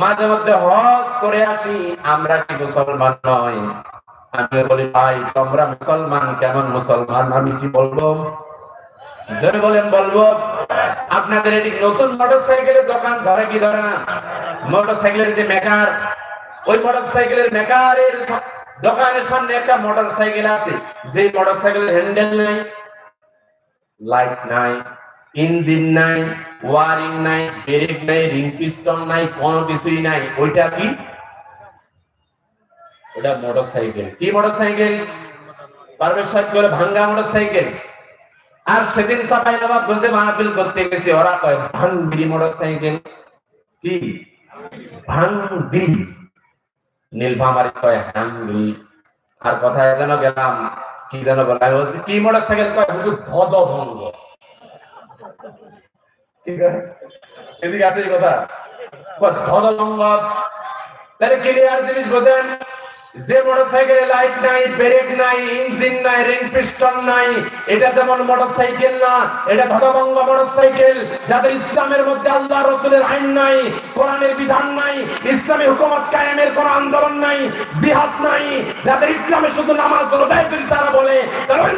মাঝে মধ্যে হজ করে আসি, আমরা কি মুসলমান নয় আমি বলি, ভাই, তোমরা মুসলমান, কেমন মুসলমান? আমি কি বলব? জোরে বলেন, বলব। আপনাদের এটি নতুন মোটরসাইকেলের দোকান, ধরে কি ধরে না? মোটরসাইকেলের যে মেকার, ওই মোটরসাইকেলের মেকারের দোকানের সামনে একটা মোটরসাইকেল আছে। যে মোটরসাইকেলের হ্যান্ডেল নাই, লাইট নাই ইঞ্জিন নাই, ওয়ারিং নাই, ব্রেক নাই, রিং পিস্টন নাই, কোনো কিছুই নাই, ওইটা কি? ওটা মোটরসাইকেল। কি মোটরসাইকেল? পারভেজ সাহেব বলে ভাঙ্গা মোটরসাইকেল। আর সেদিন চাপাই নবাব বলতে মাহফিল করতে গেছে, ওরা কয় ভাঙ্গিরি মোটরসাইকেল? কি? ভাঙ্গিরি নীলভামারি কয় হাঙ্গি আর কোথায় যেন গেলাম, কি যেন বলা বলছি, কি মোটরসাইকেল? কয় শুধু ধদ ভঙ্গ এদিকে আছে কথা। তাহলে ক্লিয়ার জিনিস বোঝেন, যে মোটরসাইকেলে লাইট নাই ব্রেক নাই ইঞ্জিন নাই রিং পিস্টন নাই, এটা যেমন মোটরসাইকেল না, এটা মোটরসাইকেল যাদের ইসলামের মধ্যে আল্লাহ রসুলের আইন নাই, কোরআনের বিধান নাই, ইসলামী হুকুমত কায়েমের কোন আন্দোলন নাই, জিহাদ নাই, যাদের ইসলামে শুধু নামাজ তাই যদি তারা বলে তাহলে ওই